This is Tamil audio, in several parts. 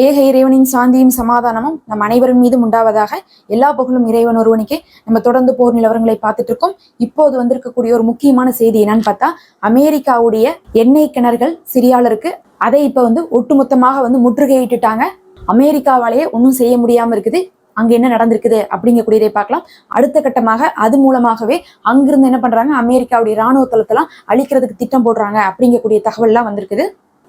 ஏக இறைவனின் சாந்தியும் சமாதானமும் நம் அனைவரின் மீதும் உண்டாவதாக எல்லா புகழும் இறைவன் ஒருவனுக்கே. நம்ம தொடர்ந்து போர் நிலவரங்களை பார்த்துட்டு இருக்கோம் இப்போது வந்திருக்கக்கூடிய ஒரு முக்கியமான செய்தி என்னன்னு பார்த்தா அமெரிக்காவுடைய எண்ணெய் கிணறுகள் சிரியாளருக்கு அதை இப்ப வந்து ஒட்டுமொத்தமாக வந்து முற்றுகையிட்டுட்டாங்க. அமெரிக்காவாலேயே ஒன்றும் செய்ய முடியாம இருக்குது. அங்க என்ன நடந்திருக்குது அப்படிங்கக்கூடியதை பார்க்கலாம். அடுத்த கட்டமாக அது மூலமாகவே அங்கிருந்து என்ன பண்றாங்க? அமெரிக்காவுடைய ராணுவ தளத்தெல்லாம் அழிக்கிறதுக்கு திட்டம் போடுறாங்க அப்படிங்கக்கூடிய தகவல்லாம் வந்திருக்குது.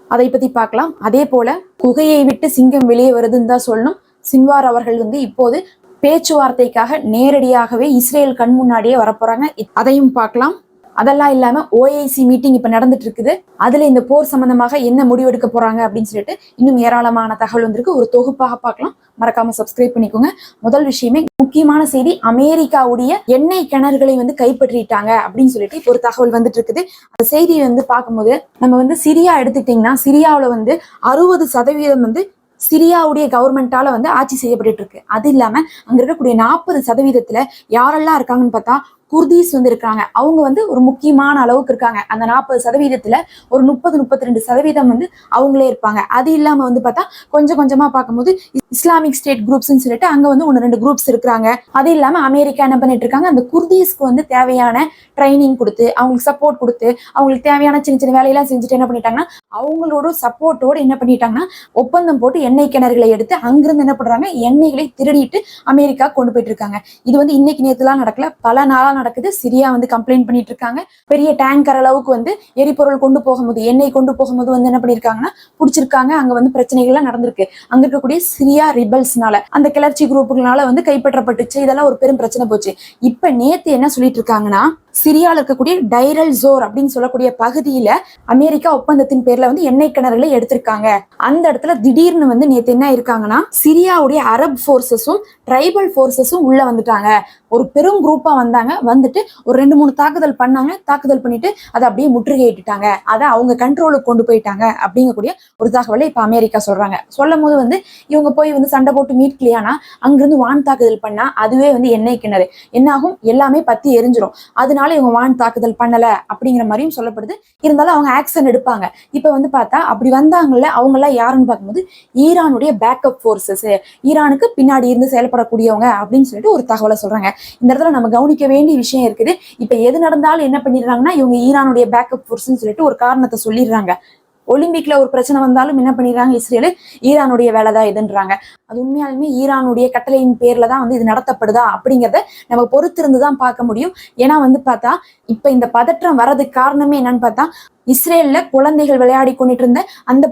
அதை பத்தி பார்க்கலாம். அதே போல குகையை விட்டு சிங்கம் வெளியே வருதுன்னு தான் சொல்லணும். சின்வார் அவர்கள் வந்து இப்போது பேச்சுவார்த்தைக்காக நேரடியாகவே இஸ்ரேல் கண் முன்னாடியே வரப்போறாங்க. அதையும் பார்க்கலாம். அதெல்லாம் இல்லாம ஓஐசி மீட்டிங் இப்ப நடந்துட்டு இருக்குது அதுல இந்த போர் சம்பந்தமாக என்ன முடிவெடுக்க போறாங்க அப்படின்னு சொல்லிட்டு இன்னும் ஏராளமான தகவல் வந்திருக்கு. ஒரு தொகுப்பாக பார்க்கலாம். மறக்காம சப்ஸ்கிரைப் பண்ணிக்கோங்க. முதல் விஷயமே முக்கியமான செய்தி அமெரிக்காவுடைய எண்ணெய் கிணறுகளை வந்து கைப்பற்றிட்டாங்க அப்படின்னு சொல்லிட்டு இப்போ ஒரு தகவல் வந்துட்டு இருக்குது அந்த செய்தியை வந்து பார்க்கும்போது நம்ம வந்து சிரியா எடுத்துக்கிட்டிங்கன்னா சிரியாவில் வந்து அறுபது சதவீதம் வந்து சிரியாவுடைய கவர்மெண்டால வந்து ஆட்சி செய்யப்பட்டு இருக்கு அது இல்லாம அங்க இருக்கக்கூடிய நாற்பது சதவீதத்துல யாரெல்லாம் இருக்காங்கன்னு பார்த்தா குர்தீஸ் வந்து இருக்காங்க அவங்க வந்து ஒரு முக்கியமான அளவுக்கு இருக்காங்க. அந்த நாற்பது சதவீதத்துல ஒரு முப்பது முப்பத்தி ரெண்டு சதவீதம் வந்து அவங்களே இருப்பாங்க. அது இல்லாம வந்து பார்த்தா கொஞ்சம் கொஞ்சமா பார்க்கும்போது இஸ்லாமிக் ஸ்டேட் குரூப்ஸ்னு சொல்லிட்டு அங்க வந்து ஒன்று ரெண்டு குரூப்ஸ் இருக்கிறாங்க. அது இல்லாம அமெரிக்கா என்ன பண்ணிட்டு இருக்காங்க? அந்த குர்தீஸ்க்கு வந்து தேவையான ட்ரைனிங் கொடுத்து அவங்களுக்கு சப்போர்ட் கொடுத்து அவங்களுக்கு தேவையான சின்ன சின்ன வேலையெல்லாம் செஞ்சுட்டு என்ன பண்ணிட்டாங்கன்னா அவங்களோட சப்போர்ட்டோடு என்ன பண்ணிட்டாங்கன்னா ஒப்பந்தம் போட்டு எண்ணெய் கிணறுகளை எடுத்து அங்கிருந்து என்ன பண்றாங்க? எண்ணெய்களை திருடிட்டு அமெரிக்கா கொண்டு போயிட்டு இருக்காங்க. இது வந்து இன்னைக்கு நேரத்துலாம் நடக்கல. பல நாள் நடக்குது. சிரியா வந்து கம்ப்ளைண்ட் பண்ணிட்டு இருக்காங்க பெரிய டேங்கர் அளவுக்கு வந்து எரிபொருள் கொண்டு போகும்போது எண்ணெய் கொண்டு போகும்போது வந்து என்ன பண்ணிருக்காங்கன்னா பிடிச்சிருக்காங்க. அங்க வந்து பிரச்சனைகள்லாம் நடந்திருக்கு. அங்க இருக்கக்கூடிய சிரியா ரிபல்ஸ்னால அந்த கிளர்ச்சி குரூப்புகளால வந்து கைப்பற்றப்பட்டுச்சு. இதெல்லாம் ஒரு பெரும் பிரச்சனை போச்சு. இப்ப நேத்து என்ன சொல்லிட்டு இருக்காங்கன்னா சிரியால இருக்கக்கூடிய டைரல் ஜோர் அப்படின்னு சொல்லக்கூடிய பகுதியில அமெரிக்கா ஒப்பந்தத்தின் பேர்ல வந்து எண்ணெய் கிணறுகளை எடுத்திருக்காங்க. அந்த இடத்துல திடீர்னு வந்து நேத்து என்ன இருக்காங்கன்னா சிரியாவுடைய அரப் ஃபோர்ஸஸும் ட்ரைபல் ஃபோர்ஸஸும் உள்ள வந்துட்டாங்க. ஒரு பெரும் குரூப்பா வந்தாங்க. வந்துட்டு ஒரு ரெண்டு மூணு தாக்குதல் பண்ணாங்க. தாக்குதல் பண்ணிட்டு அதை அப்படியே முற்றுகையிட்டுட்டாங்க அதை அவங்க கண்ட்ரோலுக்கு கொண்டு போயிட்டாங்க அப்படிங்கக்கூடிய ஒரு தகவலை இப்ப அமெரிக்கா சொல்றாங்க. சொல்லும் போது வந்து இவங்க போய் வந்து சண்டை போட்டு மீட்கலையானா அங்கிருந்து வான் தாக்குதல் பண்ணா அதுவே வந்து எண்ணெய் கிணறு. என்னாகும்? எல்லாமே பத்தி எரிஞ்சிரும். அதனால இவங்க வான் தாக்குதல் பண்ணல அப்படிங்கிற மாதிரியும் சொல்லப்படுது. இருந்தாலும் அவங்க ஆக்ஷன் எடுப்பாங்க. இப்ப வந்து பார்த்தா அப்படி வந்தாங்கல்ல அவங்க எல்லாம் யாருன்னு பார்க்கும்போது ஈரானுடைய பேக்கப் ஃபோர்ஸஸ் ஈரானுக்கு பின்னாடி இருந்து செயல்படக்கூடியவங்க அப்படின்னு சொல்லிட்டு ஒரு தகவலை சொல்றாங்க. இந்த இடத்துல நம்ம கவனிக்க வேண்டிய விஷயம் இருக்குது. இப்ப எது நடந்தாலும் என்ன பண்ணிடுறாங்கன்னா இவங்க ஈரானுடைய பேக்கப் போர்ஸ்ன்னு சொல்லிட்டு ஒரு காரணத்தை சொல்லிடுறாங்க. ஒலிம்பிக்ல ஒரு பிரச்சனை வந்தாலும் என்ன பண்ணிடுறாங்க இஸ்ரேலு? ஈரானுடைய வேலை தான் இதுன்றாங்க. அது உண்மையாலுமே ஈரானுடைய கட்டளையின் பேர்ல தான் வந்து இது நடத்தப்படுதா அப்படிங்கிறத நம்ம பொறுத்திருந்து தான் பார்க்க முடியும். ஏன்னா வந்து பார்த்தா இப்ப இந்த பதற்றம் வர்றதுக்கு காரணமே என்னன்னு பார்த்தா இஸ்ரேல்ல குழந்தைகள் விளையாடி கொண்டுட்டு இருந்த அந்த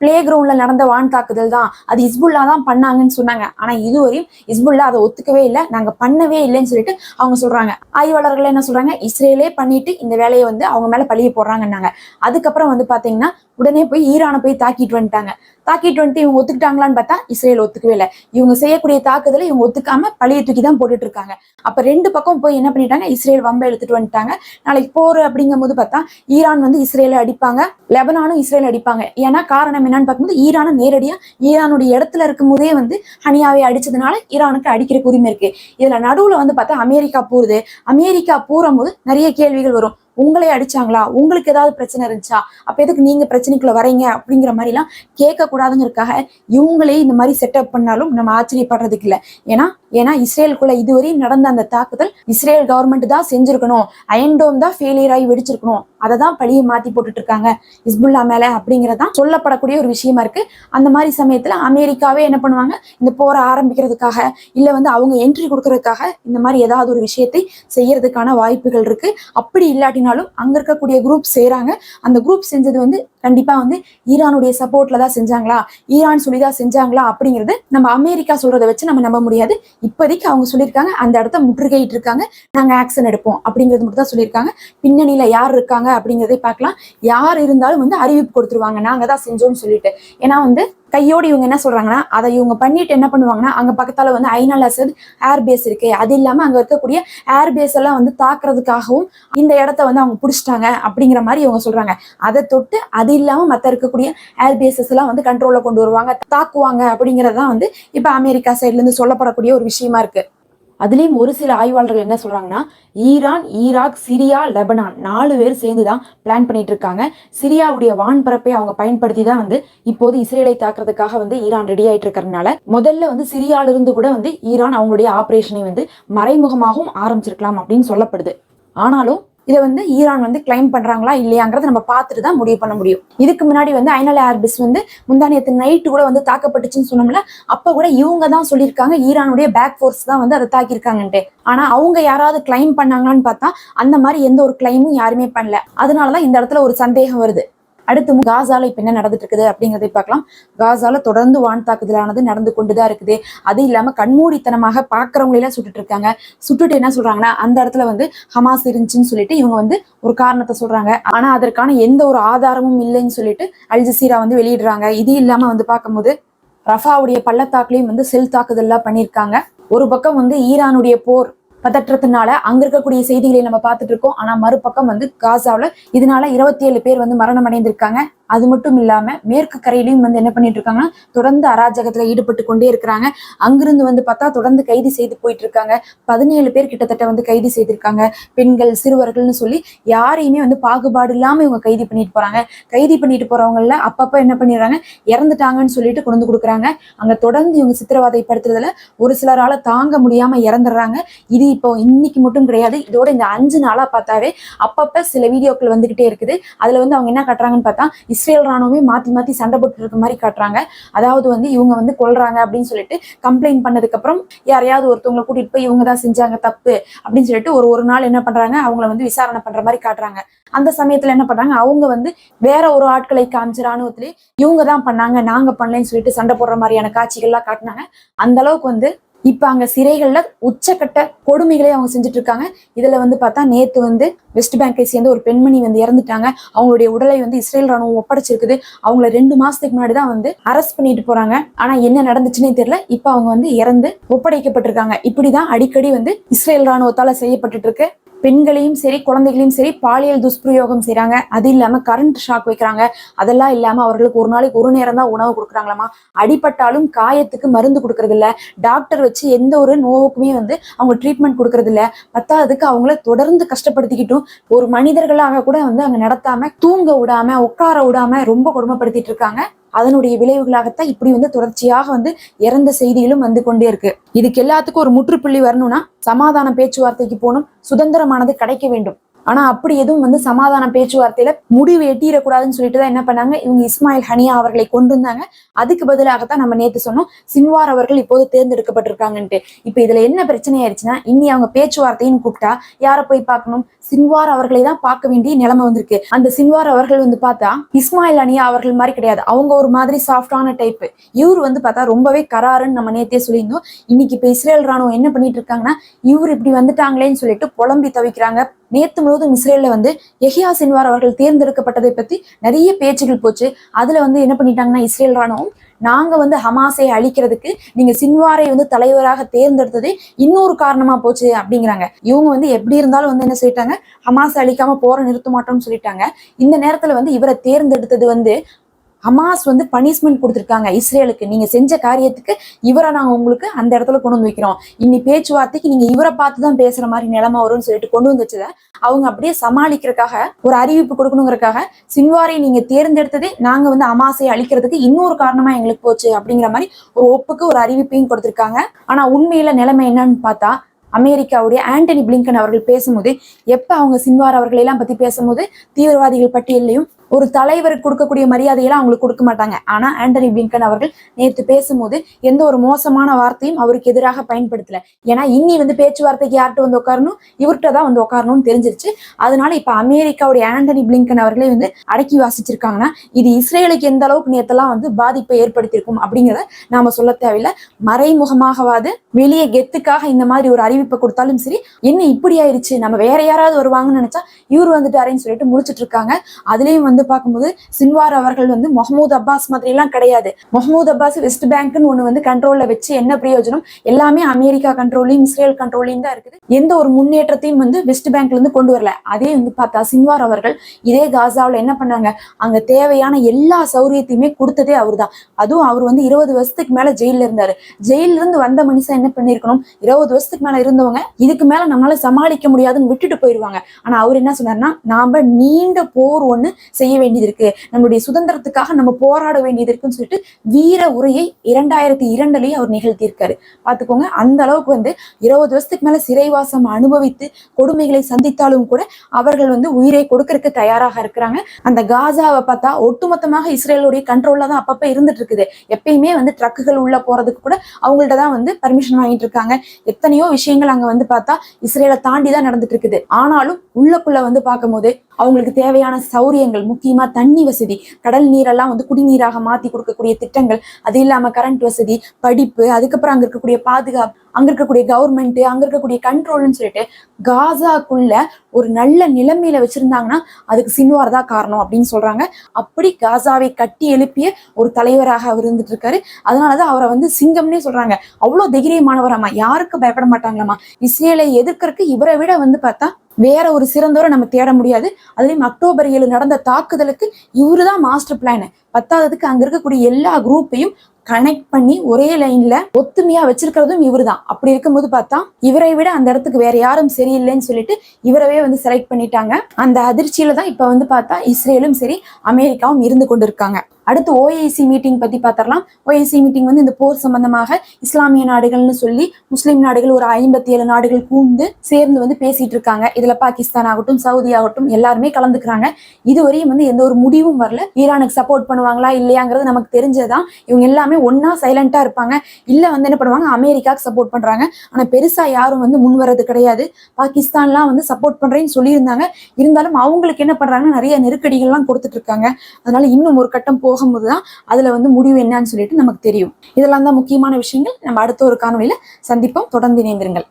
பிளே கிரவுண்ட்ல நடந்த வான் தாக்குதல் தான். அது இஸ்புல்லா தான் பண்ணாங்கன்னு சொன்னாங்க. ஆனா இதுவரையும் இஸ்புல்லா அதை ஒத்துக்கவே இல்லை. நாங்க பண்ணவே இல்லைன்னு சொல்லிட்டு அவங்க சொல்றாங்க. ஆய்வாளர்கள் என்ன சொல்றாங்க? இஸ்ரேலே பண்ணிட்டு இந்த வேலையை வந்து அவங்க மேல பழிய போடுறாங்கன்னாங்க. அதுக்கப்புறம் வந்து பாத்தீங்கன்னா உடனே போய் ஈரானை போய் தாக்கிட்டு வந்துட்டாங்க. தாக்கிட்டு வந்துட்டு இவங்க ஒத்துக்கிட்டாங்களான்னு பார்த்தா இஸ்ரேல் ஒத்துக்கவே இல்லை. இவங்க செய்யக்கூடிய தாக்குதலை இவங்க ஒத்துக்காம பழைய தூக்கி தான் போட்டுட்டு இருக்காங்க. அப்ப ரெண்டு பக்கம் போய் என்ன பண்ணிட்டாங்க? இஸ்ரேல் வம்ப எடுத்துட்டு வந்துட்டாங்க. நாளைக்கு போர் அப்படிங்கும் போது பார்த்தா ஈரான் வந்து இஸ்ரேலை அடிப்பாங்க. லெபனானும் இஸ்ரேல் அடிப்பாங்க. ஏன்னா காரணம் என்னன்னு பார்க்கும்போது ஈரானை நேரடியா ஈரானுடைய இடத்துல இருக்கும் போதே வந்து ஹனியாவை அடிச்சதுனால ஈரானுக்கு அடிக்கிற உரிமை இருக்கு. இதுல நடுவுல வந்து பார்த்தா அமெரிக்கா போறது அமெரிக்கா போறும் போது நிறைய கேள்விகள் வரும். உங்களே அடிச்சாங்களா? உங்களுக்கு ஏதாவது பிரச்சனை இருந்துச்சா? அப்ப எதுக்கு நீங்க பிரச்சனைக்குள்ள வரீங்க? அப்படிங்கிற மாதிரி எல்லாம் கேட்க கூடாதுங்கிறதுக்காக இவங்களே இந்த மாதிரி செட்டப் பண்ணாலும் நம்ம ஆச்சரியப்படுறதுக்கு இல்லை. ஏன்னா ஏன்னா இஸ்ரேலுக்குள்ள இதுவரையும் நடந்த அந்த தாக்குதல் இஸ்ரேல் கவர்மெண்ட் தான் செஞ்சிருக்கணும். அயன்டோம் தான் ஃபெயிலியர் ஆகி வெடிச்சிருக்கணும். அதை தான் பழியை மாற்றி போட்டுட்டு இருக்காங்க இஸ்புல்லா மேலே அப்படிங்கிறதான் சொல்லப்படக்கூடிய ஒரு விஷயமா இருக்கு. அந்த மாதிரி சமயத்துல அமெரிக்காவே என்ன பண்ணுவாங்க? இந்த போரை ஆரம்பிக்கிறதுக்காக இல்லை வந்து அவங்க என்ட்ரி கொடுக்கறதுக்காக இந்த மாதிரி ஏதாவது ஒரு விஷயத்தை செய்யறதுக்கான வாய்ப்புகள் இருக்கு. அப்படி இல்லாட்டினாலும் அங்க இருக்கக்கூடிய குரூப் செய்கிறாங்க அந்த குரூப் செஞ்சது வந்து கண்டிப்பா வந்து ஈரானுடைய சப்போர்ட்ல தான் செஞ்சாங்களா? ஈரான் சொல்லிதான் செஞ்சாங்களா? அப்படிங்கிறது நம்ம அமெரிக்கா சொல்றதை வச்சு நம்ம நம்ப முடியாது. இப்போதைக்கு அவங்க சொல்லியிருக்காங்க அந்த இடத்த முற்றுகையிட்டு இருக்காங்க நாங்க ஆக்ஷன் எடுப்போம் அப்படிங்கிறது மட்டும் தான் சொல்லியிருக்காங்க. பின்னணியில யார் இருக்காங்க அப்படிங்கிறதை பார்க்கலாம். யார் இருந்தாலும் வந்து அறிவிப்பு கொடுத்துருவாங்க. நாங்க தான் செஞ்சோம்னு சொல்லிட்டு. ஏன்னா வந்து கையோடு இவங்க என்ன சொல்றாங்கன்னா அதை இவங்க பண்ணிட்டு என்ன பண்ணுவாங்கன்னா அங்க பக்கத்தால வந்து ஐநாள் அசத் ஏர் பேஸ் இருக்கு. அது இல்லாம அங்க இருக்கக்கூடிய ஏர் பேஸ் எல்லாம் வந்து தாக்குறதுக்காகவும் இந்த இடத்த வந்து அவங்க பிடிச்சிட்டாங்க அப்படிங்கிற மாதிரி இவங்க சொல்றாங்க. அதை தொட்டு அது இல்லாம மத்த இருக்கக்கூடிய ஏர் பேசஸ் எல்லாம் வந்து கண்ட்ரோல்ல கொண்டு வருவாங்க தாக்குவாங்க அப்படிங்கறதுதான் வந்து இப்போ அமெரிக்கா சைட்லேருந்து சொல்லப்படக்கூடிய ஒரு விஷயமா இருக்கு. அதுலேயும் ஒரு சில ஆய்வாளர்கள் என்ன சொல்கிறாங்கன்னா ஈரான் ஈராக் சிரியா லெபனான் நாலு பேர் சேர்ந்து தான் பிளான் பண்ணிட்டு இருக்காங்க சிரியாவுடைய வான்பரப்பை அவங்க பயன்படுத்தி தான் வந்து இப்போது இஸ்ரேலை தாக்குறதுக்காக வந்து ஈரான் ரெடி ஆயிட்டு இருக்கிறதுனால முதல்ல வந்து சிரியாவிலிருந்து இருந்து கூட வந்து ஈரான் அவங்களுடைய ஆப்ரேஷனை வந்து மறைமுகமாகவும் ஆரம்பிச்சிருக்கலாம் அப்படின்னு சொல்லப்படுது. ஆனாலும் இதை வந்து ஈரான் வந்து கிளைம் பண்றாங்களா இல்லையாங்கிறத நம்ம பார்த்துட்டு தான் முடிவு பண்ண முடியும். இதுக்கு முன்னாடி வந்து ஐனல் ஏர்பிஸ் வந்து முந்தானியத்து நைட்டு கூட வந்து தாக்கப்பட்டுச்சுன்னு சொன்னோம்ல அப்ப கூட இவங்க தான் சொல்லியிருக்காங்க ஈரானுடைய பேக் ஃபோர்ஸ் தான் வந்து அதை தாக்கியிருக்காங்கன்ட்டு. ஆனா அவங்க யாராவது கிளைம் பண்ணாங்களான்னு பார்த்தா அந்த மாதிரி எந்த ஒரு கிளைமும் யாருமே பண்ணல. அதனாலதான் இந்த இடத்துல ஒரு சந்தேகம் வருது. அடுத்து காசால இப்ப என்ன நடந்துட்டு இருக்குது அப்படிங்கறதை பார்க்கலாம். காசால தொடர்ந்து வான் தாக்குதலானது நடந்து கொண்டுதான் இருக்குது. அது இல்லாம கண்மூடித்தனமாக பாக்குறவங்களெல்லாம் சுட்டுட்டு இருக்காங்க சுட்டுட்டு என்ன சொல்றாங்கன்னா அந்த இடத்துல வந்து ஹமாஸ் இருந்துச்சுன்னு சொல்லிட்டு இவங்க வந்து ஒரு காரணத்தை சொல்றாங்க. ஆனா அதற்கான எந்த ஒரு ஆதாரமும் இல்லைன்னு சொல்லிட்டு அல் ஜசீரா வந்து வெளியிடுறாங்க. இது இல்லாம வந்து பார்க்கும்போது ரஃபாவுடைய பள்ளத்தாக்குலையும் வந்து செல் தாக்குதல்லாம் பண்ணியிருக்காங்க. ஒரு பக்கம் வந்து ஈரானுடைய போர் பதற்றத்தினால அங்க இருக்கக்கூடிய செய்திகளை நம்ம பார்த்துட்டு இருக்கோம். ஆனா மறுபக்கம் வந்து காசாவில் இதனால இருபத்தி ஏழு பேர் வந்து மரணம் அடைந்திருக்காங்க அது மட்டும் இல்லாம மேற்கு கரையிலையும் வந்து என்ன பண்ணிட்டு இருக்காங்கன்னா தொடர்ந்து அராஜகத்துல ஈடுபட்டு கொண்டே இருக்கிறாங்க. அங்கிருந்து வந்து பார்த்தா தொடர்ந்து கைது செய்து போயிட்டு இருக்காங்க. பதினேழு பேர் கிட்டத்தட்ட வந்து கைது செய்திருக்காங்க. பெண்கள் சிறுவர்கள்னு சொல்லி யாரையுமே வந்து பாகுபாடு இல்லாம இவங்க கைது பண்ணிட்டு போறாங்க. கைது பண்ணிட்டு போறவங்கள அப்பப்ப என்ன பண்ணிடுறாங்க? இறந்துட்டாங்கன்னு சொல்லிட்டு கொண்டு வந்து கொடுக்குறாங்க. அங்க தொடர்ந்து இவங்க சித்திரவதைப்படுத்துறதுல ஒரு சிலரால தாங்க முடியாம இறந்துடுறாங்க. இது இப்போ இன்னைக்கு மட்டும் கிடையாது. இதோட இந்த அஞ்சு நாளா பார்த்தாவே அப்பப்ப சில வீடியோக்கள் வந்துகிட்டே இருக்குது. அதுல வந்து அவங்க என்ன கட்டுறாங்கன்னு பார்த்தா இஸ்ரேல் ராணுவமே மாத்தி மாத்தி சண்டை போட்டு இருக்க மாதிரி காட்டுறாங்க. அதாவது வந்து இவங்க வந்து கொள்றாங்க அப்படின்னு சொல்லிட்டு கம்ப்ளைண்ட் பண்ணதுக்கு அப்புறம் யாரையாவது ஒருத்தவங்களை கூட்டிட்டு போய் இவங்க தான் செஞ்சாங்க தப்பு அப்படின்னு சொல்லிட்டு ஒரு ஒரு நாள் என்ன பண்றாங்க? அவங்கள வந்து விசாரணை பண்ற மாதிரி காட்டுறாங்க. அந்த சமயத்துல என்ன பண்றாங்க? அவங்க வந்து வேற ஒரு ஆட்களை காமிச்சு ராணுவத்திலே இவங்க தான் பண்ணாங்க நாங்க பண்ணலன்னு சொல்லிட்டு சண்டை போடுற மாதிரியான காட்சிகள்லாம் காட்டினாங்க. அந்த அளவுக்கு வந்து இப்ப அங்க சிறைகள்ல உச்சக்கட்ட கொடுமைகளை அவங்க செஞ்சுட்டு இருக்காங்க இதுல வந்து பார்த்தா நேத்து வந்து வெஸ்ட் பேங்கை சேர்ந்த ஒரு பெண்மணி வந்து இறந்துட்டாங்க. அவங்களுடைய உடலை வந்து இஸ்ரேல் ராணுவம் ஒப்படைச்சிருக்குது. அவங்கள ரெண்டு மாசத்துக்கு முன்னாடி தான் வந்து அரெஸ்ட் பண்ணிட்டு போறாங்க. ஆனா என்ன நடந்துச்சுன்னே தெரியல. இப்ப அவங்க வந்து இறந்து ஒப்படைக்கப்பட்டிருக்காங்க. இப்படிதான் அடிக்கடி வந்து இஸ்ரேல் ராணுவத்தால செய்யப்பட்டு இருக்கு பெண்களையும் சரி குழந்தைகளையும் சரி பாலியல் துஷ்பிரயோகம் செய்கிறாங்க அது இல்லாம கரண்ட் ஷாக் வைக்கிறாங்க. அதெல்லாம் இல்லாம அவர்களுக்கு ஒரு நாளைக்கு ஒரு நேரம் தான் உணவு கொடுக்குறாங்களாமா? அடிபட்டாலும் காயத்துக்கு மருந்து கொடுக்கறது இல்ல டாக்டர் வச்சு எந்த ஒரு நோவுக்குமே வந்து அவங்க ட்ரீட்மெண்ட் கொடுக்கறது இல்ல பத்தாவதுக்கு அவங்கள தொடர்ந்து கஷ்டப்படுத்திக்கிட்டும். ஒரு மனிதர்களாக கூட வந்து அங்க நடத்தாம தூங்க விடாம உட்கார விடாம ரொம்ப கொடுமைப்படுத்திட்டு இருக்காங்க. அதனுடைய விளைவுகளாகத்தான் இப்படி வந்து தொடர்ச்சியாக வந்து இறந்த செய்திகளும் வந்து கொண்டே இருக்கு. இதுக்கு எல்லாத்துக்கும் ஒரு முற்றுப்புள்ளி வரணும்னா சமாதான பேச்சுவார்த்தைக்கு போகணும் சுதந்திரமானது கிடைக்க வேண்டும். ஆனா அப்படி எதுவும் வந்து சமாதான பேச்சுவார்த்தையில முடிவு எட்டிடக்கூடாதுன்னு சொல்லிட்டு தான் என்ன பண்ணாங்க? இவங்க இஸ்மாயில் ஹனியா அவர்களை கொண்டு வந்தாங்க. அதுக்கு பதிலாகத்தான் நம்ம நேத்து சொன்னோம் சின்வார் அவர்கள் இப்போது தேர்ந்தெடுக்கப்பட்டிருக்காங்கன்ட்டு. இப்ப இதுல என்ன பிரச்சனை ஆயிடுச்சுன்னா இனி அவங்க பேச்சுவார்த்தைன்னு கூப்பிட்டா யாரை போய் பார்க்கணும்? சின்வார் அவர்களை தான் பார்க்க வேண்டிய நிலைமை வந்திருக்கு. அந்த சின்வார் அவர்கள் வந்து பார்த்தா இஸ்மாயில் அனியா அவர்கள் மாதிரி கிடையாது. அவங்க ஒரு மாதிரி சாஃப்டான டைப் இவர் வந்து பார்த்தா ரொம்பவே கராருன்னு நம்ம நேத்தே சொல்லியிருந்தோம். இன்னைக்கு இப்ப இஸ்ரேல் ராணுவம் என்ன பண்ணிட்டு இருக்காங்கன்னா இவர் இப்படி வந்துட்டாங்களேன்னு சொல்லிட்டு புலம்பி தவிக்கிறாங்க. நேத்து முழுவதும் இஸ்ரேல்ல வந்து எஹியா சின்வார் அவர்கள் தேர்ந்தெடுக்கப்பட்டதை பத்தி நிறைய பேச்சுகள் போச்சு. அதுல வந்து என்ன பண்ணிட்டாங்கன்னா இஸ்ரேல் ராணுவம் நாங்க வந்து ஹமாஸை அழிக்கிறதுக்கு நீங்க சின்வாரை வந்து தலைவராக தேர்ந்தெடுத்தது இன்னொரு காரணமா போச்சு அப்படிங்கிறாங்க. இவங்க வந்து எப்படி இருந்தாலும் வந்து என்ன சொல்லிட்டாங்க? ஹமாசை அழிக்காம போற நிறுத்த மாட்டோம்னு சொல்லிட்டாங்க. இந்த நேரத்துல வந்து இவரை தேர்ந்தெடுத்தது வந்து ஹமாஸ் வந்து பனிஷ்மெண்ட் கொடுத்துருக்காங்க இஸ்ரேலுக்கு. நீங்க செஞ்ச காரியத்துக்கு இவரை நாங்கள் உங்களுக்கு அந்த இடத்துல கொண்டு வந்து வைக்கிறோம். இன்னி பேச்சுவார்த்தைக்கு நீங்க இவரை பார்த்து தான் பேசுற மாதிரி நிலைமை வரும்னு சொல்லிட்டு கொண்டு வந்து வச்சதை அவங்க அப்படியே சமாளிக்கிறதுக்காக ஒரு அறிவிப்பு கொடுக்கணுங்கிறதுக்காக சின்வாரை நீங்க தேர்ந்தெடுத்ததே நாங்க வந்து அமாசை அழிக்கிறதுக்கு இன்னொரு காரணமா எங்களுக்கு போச்சு அப்படிங்கிற மாதிரி ஒரு ஒப்புக்கு ஒரு அறிவிப்பையும் கொடுத்துருக்காங்க. ஆனா உண்மையில நிலைமை என்னன்னு பார்த்தா அமெரிக்காவுடைய ஆண்டனி பிளிங்கன் அவர்கள் பேசும்போது எப்ப அவங்க சின்வார் அவர்களெல்லாம் பற்றி பத்தி பேசும்போது தீவிரவாதிகள் பட்டியலையும் ஒரு தலைவருக்கு கொடுக்கக்கூடிய மரியாதையெல்லாம் அவங்களுக்கு கொடுக்க மாட்டாங்க. ஆனா ஆண்டனி பிளிங்கன் அவர்கள் நேற்று பேசும்போது எந்த ஒரு மோசமான வார்த்தையும் அவருக்கு எதிராக பயன்படுத்தல. ஏன்னா இன்னி வந்து பேச்சுவார்த்தைக்கு யார்கிட்ட வந்து உட்காரணும் இவர்கிட்ட தான் வந்து உட்காரணும்னு தெரிஞ்சிருச்சு. அதனால இப்ப அமெரிக்காவுடைய ஆண்டனி பிளிங்கன் அவர்களே வந்து அடக்கி வாசிச்சிருக்காங்கன்னா இது இஸ்ரேலுக்கு எந்த அளவுக்கு நேத்தெல்லாம் வந்து பாதிப்பை ஏற்படுத்தியிருக்கும் அப்படிங்கிறத நாம சொல்ல தேவையில்ல. மறைமுகமாகவாது வெளியே கெத்துக்காக இந்த மாதிரி ஒரு அறிவிப்பை கொடுத்தாலும் சரி என்ன இப்படி ஆயிடுச்சு நம்ம வேற யாராவது வருவாங்கன்னு நினைச்சா இவர் வந்துட்டாரேன்னு சொல்லிட்டு முடிச்சிட்டு இருக்காங்க. அதுலயும் வந்து வந்து பார்க்கும்போது சின்வார் அவர்கள் வந்து முகமது அப்பாஸ் மாதிரி எல்லாம் கிடையாது. மொஹமூத் அப்பாஸ் வெஸ்ட் பேங்க்னு ஒண்ணு வந்து கண்ட்ரோல்ல வச்சு என்ன பிரயோஜனம்? எல்லாமே அமெரிக்கா கண்ட்ரோலையும் இஸ்ரேல் கண்ட்ரோலையும் தான் இருக்குது. எந்த ஒரு முன்னேற்றத்தையும் வந்து வெஸ்ட் பேங்க்ல இருந்து கொண்டு வரல. அதே வந்து பார்த்தா சின்வார் அவர்கள் இதே காசாவில் என்ன பண்ணாங்க? அங்க தேவையான எல்லா சௌரியத்தையுமே கொடுத்ததே அவர்தான். அதுவும் அவர் வந்து இருபது வருஷத்துக்கு மேல ஜெயில இருந்தாரு. ஜெயில இருந்து வந்த மனுஷன் என்ன பண்ணிருக்கணும்? இருபது வருஷத்துக்கு மேல இருந்தவங்க இதுக்கு மேல நம்மளால சமாளிக்க முடியாதுன்னு விட்டுட்டு போயிருவாங்க. ஆனா அவர் என்ன சொன்னார்னா நாம நீண்ட போர் ஒண்ணு செய்ய வேண்டியது இருக்கு நம்மளுடைய சுதந்திரத்துக்காக நம்ம போராட வேண்டியது இருக்குன்னு சொல்லிட்டு வீர உரையை இரண்டாயிரத்தி இரண்டுலயே அவர் நிகழ்த்தியிருக்காரு. பாத்துக்கோங்க அந்த அளவுக்கு வந்து இருபது வருஷத்துக்கு மேல சிறைவாசம் அனுபவித்து கொடுமைகளை சந்தித்தாலும் கூட அவர்கள் வந்து உயிரை கொடுக்கறதுக்கு தயாராக இருக்கிறாங்க. அந்த காசாவை பார்த்தா ஒட்டுமொத்தமாக இஸ்ரேலுடைய கண்ட்ரோல்ல தான் அப்பப்ப இருந்துட்டு இருக்குது எப்பயுமே வந்து ட்ரக்குகள் உள்ள போறதுக்கு கூட அவங்கள்ட்ட தான் வந்து பர்மிஷன் வாங்கிட்டு இருக்காங்க. எத்தனையோ விஷயங்கள் அங்க வந்து பார்த்தா இஸ்ரேலை தாண்டி தான் நடந்துட்டு இருக்குது ஆனாலும் உள்ளக்குள்ள வந்து பார்க்கும்போது அவங்களுக்கு தேவையான சௌரியங்கள் முக்கியமா தண்ணி வசதி கடல் நீரெல்லாம் வந்து குடிநீராக மாத்தி கொடுக்கக்கூடிய திட்டங்கள் அது இல்லாம கரண்ட் வசதி படிப்பு அதுக்கப்புறம் அங்க இருக்கக்கூடிய பாதுகாப்பு அங்க இருக்கக்கூடிய கவர்மெண்ட் அங்க இருக்கக்கூடிய கண்ட்ரோல்னு சொல்லிட்டு காசாக்குள்ள ஒரு நல்ல நிலைமையில வச்சிருந்தாங்கன்னா அதுக்கு சின்வார் தான் காரணம் அப்படின்னு சொல்றாங்க. அப்படி காசாவை கட்டி எழுப்பிய ஒரு தலைவராக அவர் இருந்துட்டு இருக்காரு. அதனாலதான் அவரை வந்து சிங்கம்னே சொல்றாங்க. அவ்வளவு தைரியமானவராமா யாருக்கு பயப்பட மாட்டாங்களாமா இஸ்ரேலை எதிர்க்கறக்கு இவரை விட வந்து பார்த்தா வேற ஒரு சிறந்தவரை நம்ம தேட முடியாது. அதுலயும் அக்டோபர் ஏழு நடந்த தாக்குதலுக்கு இவருதான் மாஸ்டர் பிளான் பத்தாவதுக்கு அங்க இருக்கக்கூடிய எல்லா குரூப்பையும் கனெக்ட் பண்ணி ஒரே லைன்ல ஒத்துமையா வச்சிருக்கிறதும் இவருதான். அப்படி இருக்கும்போது பார்த்தா இவரை விட அந்த இடத்துக்கு வேற யாரும் சரியில்லைன்னு சொல்லிட்டு இவரவே வந்து செலக்ட் பண்ணிட்டாங்க. அந்த அதிர்ச்சியில தான் இப்ப வந்து பார்த்தா இஸ்ரேலும் சரி அமெரிக்காவும் இருந்து கொண்டிருக்காங்க. அடுத்து ஓஏசி மீட்டிங் பத்தி பார்த்தரலாம் ஓஐசி மீட்டிங் வந்து இந்த போர் சம்பந்தமாக இஸ்லாமிய நாடுகள்னு சொல்லி முஸ்லீம் நாடுகள் ஒரு ஐம்பத்தி ஏழு நாடுகள் கூண்டு சேர்ந்து வந்து பேசிட்டு இருக்காங்க. இதுல பாகிஸ்தான் ஆகட்டும் சவுதி ஆகட்டும் எல்லாருமே கலந்துக்கிறாங்க. இதுவரையும் வந்து எந்த ஒரு முடிவும் வரல. ஈரானுக்கு சப்போர்ட் பண்ண பண்ணுவாங்களா இல்லையாங்கிறது நமக்கு தெரிஞ்சதுதான். இவங்க எல்லாமே ஒன்னா சைலண்டா இருப்பாங்க. இல்ல வந்து என்ன பண்ணுவாங்க? அமெரிக்காவுக்கு சப்போர்ட் பண்றாங்க. ஆனா பெருசா யாரும் வந்து முன் வர்றது கிடையாது. பாகிஸ்தான்லாம் வந்து சப்போர்ட் பண்றேன்னு சொல்லியிருந்தாங்க. இருந்தாலும் அவங்களுக்கு என்ன பண்றாங்கன்னா நிறைய நெருக்கடிகள்லாம் கொடுத்துட்டு இருக்காங்க அதனால இன்னும் ஒரு கட்டம் போகும்போது தான் அதுல வந்து முடிவு என்னன்னு சொல்லிட்டு நமக்கு தெரியும். இதெல்லாம் தான் முக்கியமான விஷயங்கள். நம்ம அடுத்த ஒரு காணொலியில சந்திப்போம். தொடர்ந்து இணைந்திருங்கள்.